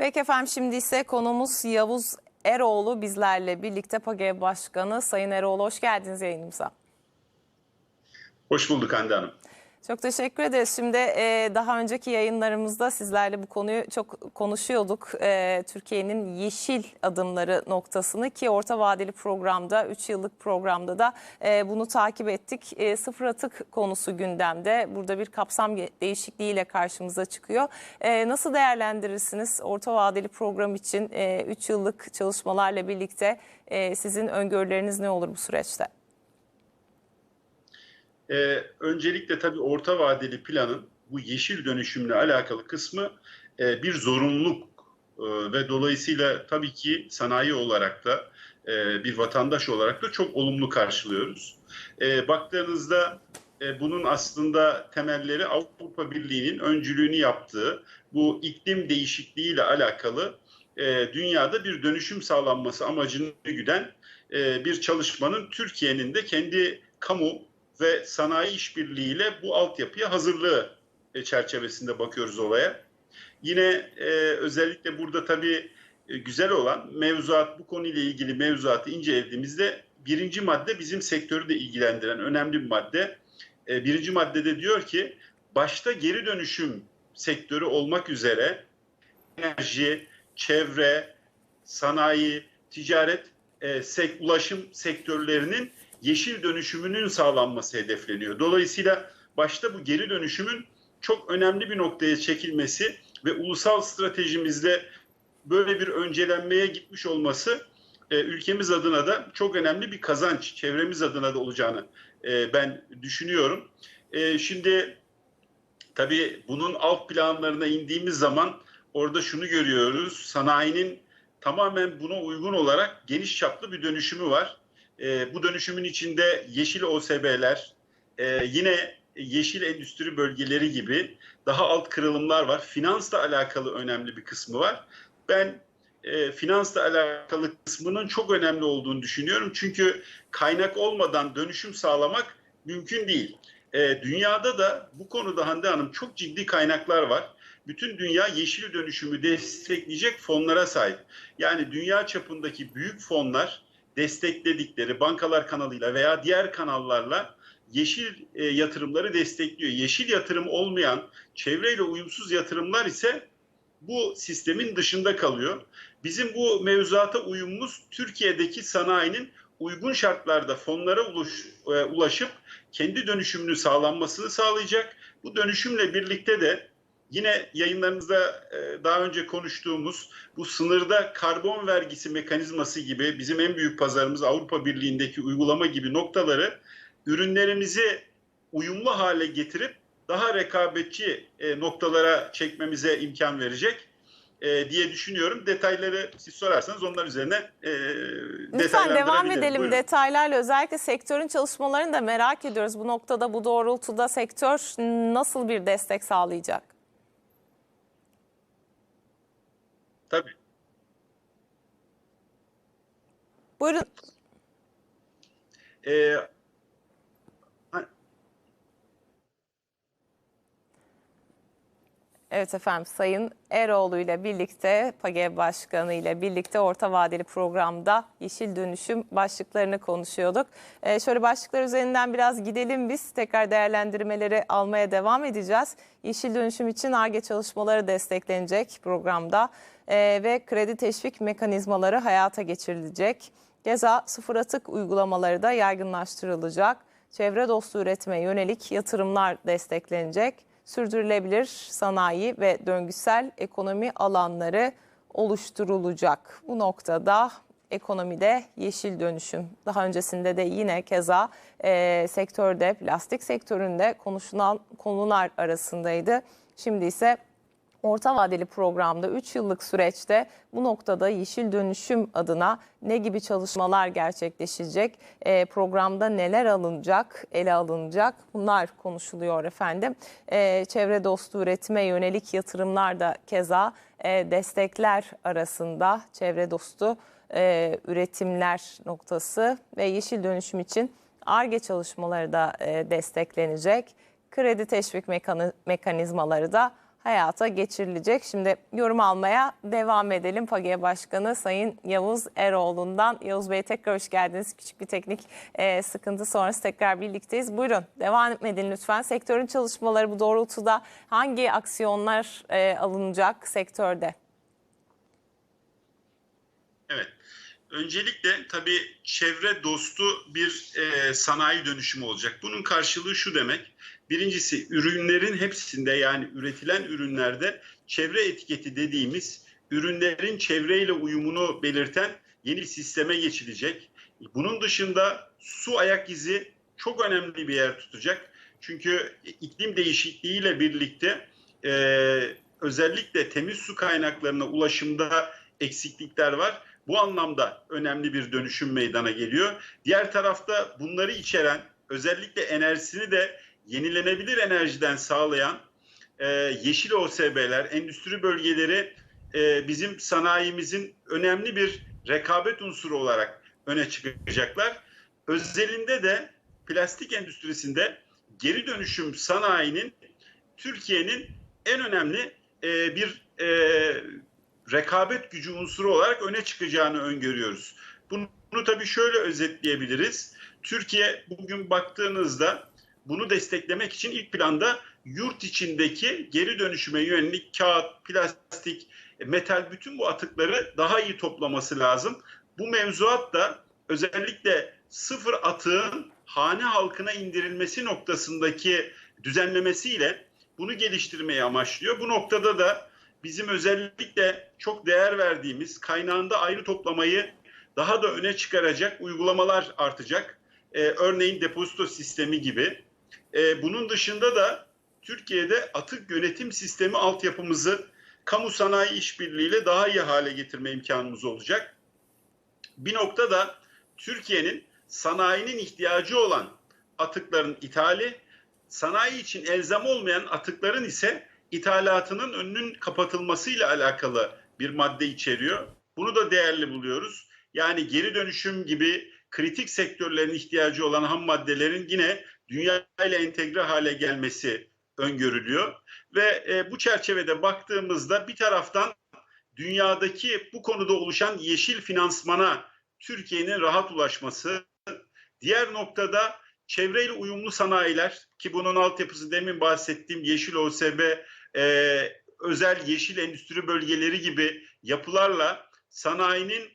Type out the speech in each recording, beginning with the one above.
Peki efendim şimdi ise konumuz Yavuz Eroğlu bizlerle birlikte PAGE Başkanı. Sayın Eroğlu hoş geldiniz yayınımıza. Hoş bulduk Hande Hanım. Çok teşekkür ederiz. Şimdi e, daha önceki yayınlarımızda sizlerle bu konuyu çok konuşuyorduk. E, Türkiye'nin yeşil adımları noktasını ki orta vadeli programda, 3 yıllık programda da e, bunu takip ettik. E, sıfır atık konusu gündemde. Burada bir kapsam değişikliğiyle karşımıza çıkıyor. E, nasıl değerlendirirsiniz orta vadeli program için 3 yıllık çalışmalarla birlikte e, sizin öngörüleriniz ne olur bu süreçte? Ee, öncelikle tabii orta vadeli planın bu yeşil dönüşümle alakalı kısmı e, bir zorunluluk e, ve dolayısıyla tabii ki sanayi olarak da e, bir vatandaş olarak da çok olumlu karşılıyoruz. E, baktığınızda e, bunun aslında temelleri Avrupa Birliği'nin öncülüğünü yaptığı bu iklim değişikliğiyle alakalı e, dünyada bir dönüşüm sağlanması amacını güden e, bir çalışmanın Türkiye'nin de kendi kamu ve sanayi işbirliğiyle bu altyapıya hazırlığı e, çerçevesinde bakıyoruz olaya. Yine e, özellikle burada tabii e, güzel olan mevzuat bu konuyla ilgili mevzuatı incelediğimizde birinci madde bizim sektörü de ilgilendiren önemli bir madde. E, birinci maddede diyor ki başta geri dönüşüm sektörü olmak üzere enerji, çevre, sanayi, ticaret, e, sek, ulaşım sektörlerinin yeşil dönüşümünün sağlanması hedefleniyor. Dolayısıyla başta bu geri dönüşümün çok önemli bir noktaya çekilmesi ve ulusal stratejimizde böyle bir öncelenmeye gitmiş olması e, ülkemiz adına da çok önemli bir kazanç, çevremiz adına da olacağını e, ben düşünüyorum. E, şimdi tabii bunun alt planlarına indiğimiz zaman orada şunu görüyoruz. Sanayinin tamamen buna uygun olarak geniş çaplı bir dönüşümü var. E, bu dönüşümün içinde yeşil OSB'ler, e, yine yeşil endüstri bölgeleri gibi daha alt kırılımlar var. Finansla alakalı önemli bir kısmı var. Ben e, finansla alakalı kısmının çok önemli olduğunu düşünüyorum. Çünkü kaynak olmadan dönüşüm sağlamak mümkün değil. E, dünyada da bu konuda Hande Hanım çok ciddi kaynaklar var. Bütün dünya yeşil dönüşümü destekleyecek fonlara sahip. Yani dünya çapındaki büyük fonlar destekledikleri bankalar kanalıyla veya diğer kanallarla yeşil e, yatırımları destekliyor. Yeşil yatırım olmayan, çevreyle uyumsuz yatırımlar ise bu sistemin dışında kalıyor. Bizim bu mevzuata uyumumuz Türkiye'deki sanayinin uygun şartlarda fonlara ulaş, e, ulaşıp kendi dönüşümünü sağlanmasını sağlayacak. Bu dönüşümle birlikte de Yine yayınlarımızda e, daha önce konuştuğumuz bu sınırda karbon vergisi mekanizması gibi bizim en büyük pazarımız Avrupa Birliği'ndeki uygulama gibi noktaları ürünlerimizi uyumlu hale getirip daha rekabetçi e, noktalara çekmemize imkan verecek e, diye düşünüyorum. Detayları siz sorarsanız onlar üzerine e, Lütfen devam edelim Buyurun. detaylarla. Özellikle sektörün çalışmalarını da merak ediyoruz. Bu noktada bu doğrultuda sektör nasıl bir destek sağlayacak? Tabii. Buyurun. Ee, Evet efendim Sayın Eroğlu ile birlikte PAGE Başkanı ile birlikte orta vadeli programda yeşil dönüşüm başlıklarını konuşuyorduk. Ee, şöyle başlıklar üzerinden biraz gidelim biz tekrar değerlendirmeleri almaya devam edeceğiz. Yeşil dönüşüm için ARGE çalışmaları desteklenecek programda ee, ve kredi teşvik mekanizmaları hayata geçirilecek. Geza sıfır atık uygulamaları da yaygınlaştırılacak. Çevre dostu üretime yönelik yatırımlar desteklenecek sürdürülebilir sanayi ve döngüsel ekonomi alanları oluşturulacak. Bu noktada ekonomide yeşil dönüşüm. Daha öncesinde de yine keza e, sektörde, plastik sektöründe konuşulan konular arasındaydı. Şimdi ise orta vadeli programda 3 yıllık süreçte bu noktada yeşil dönüşüm adına ne gibi çalışmalar gerçekleşecek? E, programda neler alınacak, ele alınacak? Bunlar konuşuluyor efendim. E, çevre dostu üretime yönelik yatırımlar da keza e, destekler arasında çevre dostu e, üretimler noktası ve yeşil dönüşüm için ARGE çalışmaları da e, desteklenecek. Kredi teşvik mekanizmaları da hayata geçirilecek. Şimdi yorum almaya devam edelim. PAGE Başkanı Sayın Yavuz Eroğlu'ndan. Yavuz Bey tekrar hoş geldiniz. Küçük bir teknik e, sıkıntı sonrası tekrar birlikteyiz. Buyurun devam edin lütfen. Sektörün çalışmaları bu doğrultuda hangi aksiyonlar e, alınacak sektörde? Evet. Öncelikle tabii çevre dostu bir e, sanayi dönüşümü olacak. Bunun karşılığı şu demek. Birincisi ürünlerin hepsinde yani üretilen ürünlerde çevre etiketi dediğimiz ürünlerin çevreyle uyumunu belirten yeni bir sisteme geçilecek. Bunun dışında su ayak izi çok önemli bir yer tutacak. Çünkü iklim değişikliğiyle birlikte e, özellikle temiz su kaynaklarına ulaşımda eksiklikler var. Bu anlamda önemli bir dönüşüm meydana geliyor. Diğer tarafta bunları içeren özellikle enerjisini de yenilenebilir enerjiden sağlayan e, yeşil OSB'ler, endüstri bölgeleri e, bizim sanayimizin önemli bir rekabet unsuru olarak öne çıkacaklar. Özelinde de plastik endüstrisinde geri dönüşüm sanayinin Türkiye'nin en önemli e, bir e, rekabet gücü unsuru olarak öne çıkacağını öngörüyoruz. Bunu, bunu tabii şöyle özetleyebiliriz. Türkiye bugün baktığınızda bunu desteklemek için ilk planda yurt içindeki geri dönüşüme yönelik kağıt, plastik, metal bütün bu atıkları daha iyi toplaması lazım. Bu mevzuat da özellikle sıfır atığın hane halkına indirilmesi noktasındaki düzenlemesiyle bunu geliştirmeyi amaçlıyor. Bu noktada da bizim özellikle çok değer verdiğimiz kaynağında ayrı toplamayı daha da öne çıkaracak uygulamalar artacak. Ee, örneğin depozito sistemi gibi. Ee, bunun dışında da Türkiye'de atık yönetim sistemi altyapımızı kamu sanayi işbirliğiyle daha iyi hale getirme imkanımız olacak. Bir noktada Türkiye'nin sanayinin ihtiyacı olan atıkların ithali, sanayi için elzem olmayan atıkların ise ithalatının önünün kapatılmasıyla alakalı bir madde içeriyor. Bunu da değerli buluyoruz. Yani geri dönüşüm gibi kritik sektörlerin ihtiyacı olan ham maddelerin yine dünya ile entegre hale gelmesi öngörülüyor. Ve e, bu çerçevede baktığımızda bir taraftan dünyadaki bu konuda oluşan yeşil finansmana Türkiye'nin rahat ulaşması, diğer noktada çevreyle uyumlu sanayiler ki bunun altyapısı demin bahsettiğim yeşil OSB, e, özel yeşil endüstri bölgeleri gibi yapılarla sanayinin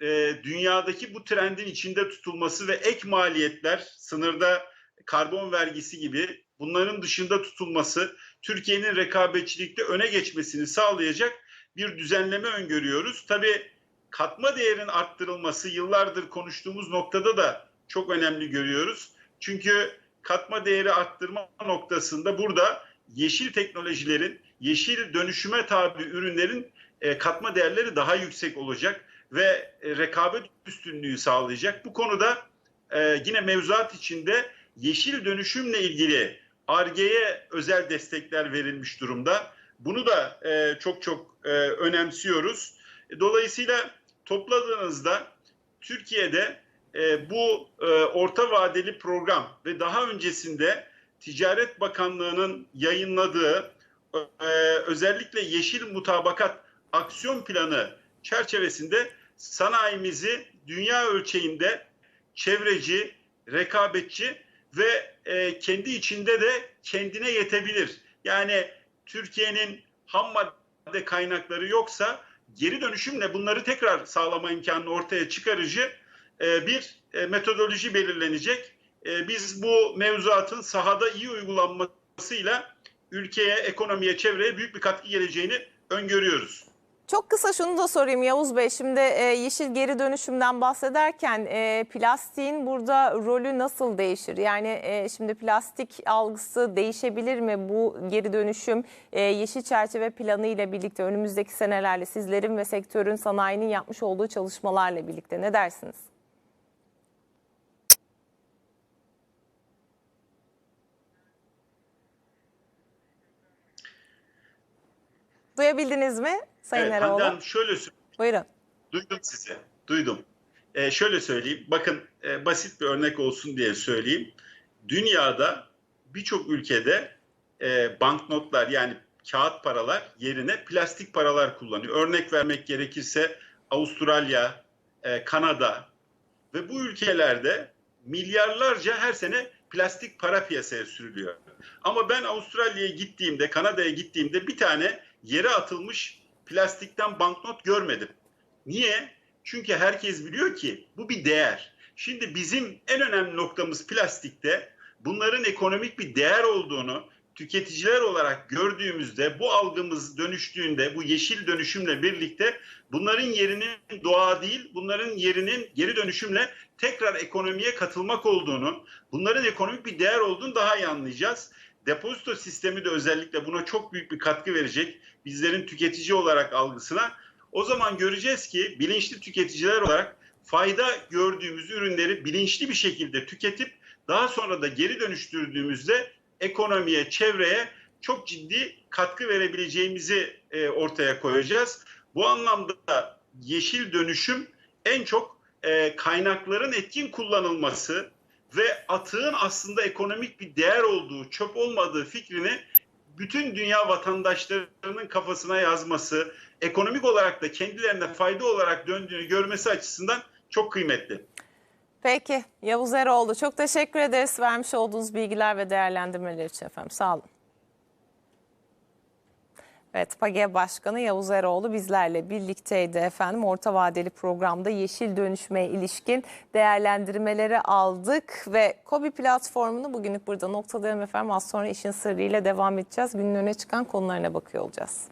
e, dünyadaki bu trendin içinde tutulması ve ek maliyetler, sınırda karbon vergisi gibi bunların dışında tutulması Türkiye'nin rekabetçilikte öne geçmesini sağlayacak bir düzenleme öngörüyoruz. Tabii katma değerin arttırılması yıllardır konuştuğumuz noktada da çok önemli görüyoruz. Çünkü katma değeri arttırma noktasında burada yeşil teknolojilerin, yeşil dönüşüme tabi ürünlerin e, katma değerleri daha yüksek olacak ve e, rekabet üstünlüğü sağlayacak. Bu konuda e, yine mevzuat içinde yeşil dönüşümle ilgili ARGE'ye özel destekler verilmiş durumda. Bunu da e, çok çok e, önemsiyoruz. Dolayısıyla topladığınızda Türkiye'de e, bu e, orta vadeli program ve daha öncesinde Ticaret Bakanlığı'nın yayınladığı e, özellikle yeşil mutabakat aksiyon planı çerçevesinde sanayimizi dünya ölçeğinde çevreci, rekabetçi ve e, kendi içinde de kendine yetebilir. Yani Türkiye'nin ham madde kaynakları yoksa geri dönüşümle bunları tekrar sağlama imkanını ortaya çıkarıcı e, bir e, metodoloji belirlenecek. E, biz bu mevzuatın sahada iyi uygulanmasıyla ülkeye, ekonomiye, çevreye büyük bir katkı geleceğini öngörüyoruz. Çok kısa şunu da sorayım Yavuz Bey. Şimdi e, yeşil geri dönüşümden bahsederken e, plastiğin burada rolü nasıl değişir? Yani e, şimdi plastik algısı değişebilir mi bu geri dönüşüm e, yeşil çerçeve planı ile birlikte önümüzdeki senelerle sizlerin ve sektörün sanayinin yapmış olduğu çalışmalarla birlikte ne dersiniz? Duyabildiniz mi Sayın Evet, Eroğlu? Hande Hanım şöyle söyleyeyim. Buyurun. Duydum sizi. Duydum. Ee, şöyle söyleyeyim. Bakın e, basit bir örnek olsun diye söyleyeyim. Dünyada birçok ülkede e, banknotlar yani kağıt paralar yerine plastik paralar kullanıyor. Örnek vermek gerekirse Avustralya, e, Kanada ve bu ülkelerde milyarlarca her sene plastik para piyasaya sürülüyor. Ama ben Avustralya'ya gittiğimde, Kanada'ya gittiğimde bir tane yere atılmış plastikten banknot görmedim. Niye? Çünkü herkes biliyor ki bu bir değer. Şimdi bizim en önemli noktamız plastikte bunların ekonomik bir değer olduğunu tüketiciler olarak gördüğümüzde bu algımız dönüştüğünde bu yeşil dönüşümle birlikte bunların yerinin doğa değil bunların yerinin geri dönüşümle tekrar ekonomiye katılmak olduğunu bunların ekonomik bir değer olduğunu daha iyi anlayacağız. Depozito sistemi de özellikle buna çok büyük bir katkı verecek bizlerin tüketici olarak algısına. O zaman göreceğiz ki bilinçli tüketiciler olarak fayda gördüğümüz ürünleri bilinçli bir şekilde tüketip daha sonra da geri dönüştürdüğümüzde ekonomiye, çevreye çok ciddi katkı verebileceğimizi e, ortaya koyacağız. Bu anlamda yeşil dönüşüm en çok e, kaynakların etkin kullanılması ve atığın aslında ekonomik bir değer olduğu, çöp olmadığı fikrini bütün dünya vatandaşlarının kafasına yazması, ekonomik olarak da kendilerine fayda olarak döndüğünü görmesi açısından çok kıymetli. Peki Yavuz Eroğlu çok teşekkür ederiz vermiş olduğunuz bilgiler ve değerlendirmeler için efendim. Sağ olun. Evet, PAGE Başkanı Yavuz Eroğlu bizlerle birlikteydi efendim. Orta vadeli programda yeşil dönüşmeye ilişkin değerlendirmeleri aldık ve KOBİ platformunu bugünlük burada noktalayalım efendim. Az sonra işin sırrıyla devam edeceğiz. Günün öne çıkan konularına bakıyor olacağız.